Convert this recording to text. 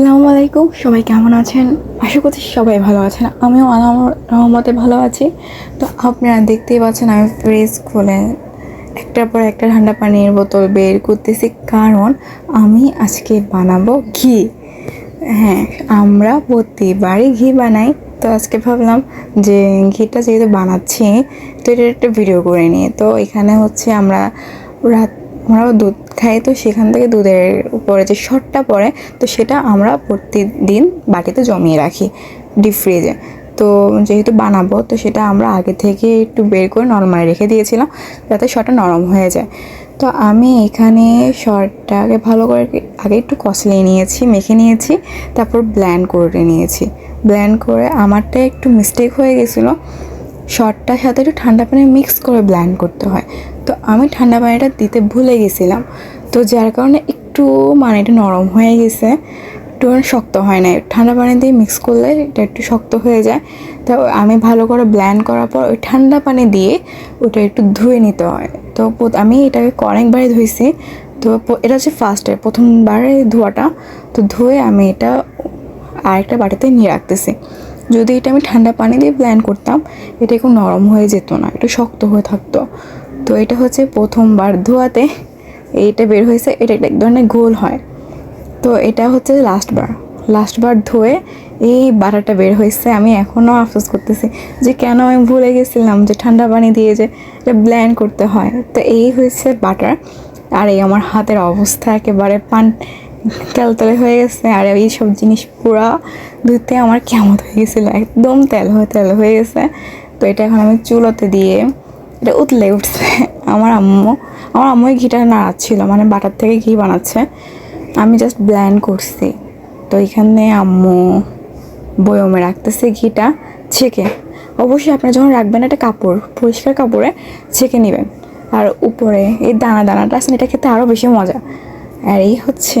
আসসালামু আলাইকুম। সবাই কেমন আছেন? আশা করছি সবাই ভালো আছেন। আমিও আল্লাহ রহমতে ভালো আছি। তো আপনারা দেখতেই পাচ্ছেন, আমি ফ্রিজ খুলে একটার পর একটা ঠান্ডা পানির বোতল বের করতেছি। কারণ আমি আজকে বানাবো ঘি। হ্যাঁ আমরা প্রতিবারই ঘি বানাই। তো আজকে ভাবলাম যে ঘিটা যেহেতু বানাচ্ছি, তো এটার একটা ভিডিও করে নিই। তো এখানে হচ্ছে আমরা রাত আমরা দুধ খাই, তো সেখান থেকে দুধের উপরে যে শটটা পড়ে, তো সেটা আমরা প্রতিদিন বাটিতে জমিয়ে রাখি ডিপ ফ্রিজে তো যেহেতু বানাবো, তো সেটা আমরা আগে থেকে একটু বের করে নরমালি রেখে দিয়েছিলাম, যাতে শটটা নরম হয়ে যায়। তো আমি এখানে শর্টটাকে ভালো করে আগে একটু কষলিয়ে নিয়েছি, মেখে নিয়েছি, তারপর ব্ল্যান্ড করে নিয়েছি। ব্ল্যান্ড করে আমারটা একটু মিস্টেক হয়ে গেছিল। শর্টটার সাথে একটু ঠান্ডা পানি মিক্স করে ব্ল্যান্ড করতে হয়। তো আমি ঠান্ডা পানিটা দিতে ভুলে গেছিলাম। তো যার কারণে একটু মানে এটা নরম হয়ে গেছে। একটু মানে শক্ত হয় না ঠান্ডা পানি দিয়ে মিক্স করলে এটা একটু শক্ত হয়ে যায়। তো আমি ভালো করে ব্ল্যান্ড করার পর ওই ঠান্ডা পানি দিয়ে ওটা একটু ধুয়ে নিতে হয়। তো আমি এটাকে অনেকবারই ধুইছি। তো এটা হচ্ছে ফার্স্টে প্রথমবারে ধোয়াটা। তো ধুয়ে আমি এটা আরেকটা বাটিতে নিয়ে রাখতেছি। যদি এটা আমি ঠান্ডা পানি দিয়ে ব্ল্যান্ড করতাম, এটা একটু নরম হয়ে যেত না, একটু শক্ত হয়ে থাকতো। তো এটা হচ্ছে প্রথমবার ধোয়াতে, এইটা বের হয়েছে, এটা একটা এক ধরনের গোল হয়। তো এটা হচ্ছে লাস্টবার লাস্টবার ধুয়ে এই বাটাটা বের হয়েছে, আমি এখনও আফসোস করতেছি যে কেন আমি ভুলে গেছিলাম যে ঠান্ডা পানি দিয়ে যে এটা ব্ল্যান্ড করতে হয়। তো এই হয়েছে বাটার আর এই আমার হাতের অবস্থা একেবারে পান তেলতেলে হয়ে গেছে, আর এই সব জিনিস পুরা ধুতে আমার কেমন হয়ে গেছিল, একদম তেল হয়ে তেল হয়ে গেছে। তো এটা এখন আমি চুলোতে দিয়ে এটা উতলে উঠছে। আমার আম্মু, আমার আম্মুই ঘিটা নাড়াচ্ছিল মানে বাটার থেকে ঘি বানাচ্ছে। আমি জাস্ট ব্ল্যান্ড করছি। তো এখানে আম্মু বয়মে রাখতেছে ঘিটা, ছেঁকে। অবশ্যই আপনারা যখন রাখবেন একটা কাপড়, পরিষ্কার কাপড়ে ছেঁকে নেবেন। আর উপরে এই দানা দানাটা আছে এটা খেতে আরও বেশি মজা। আর এই হচ্ছে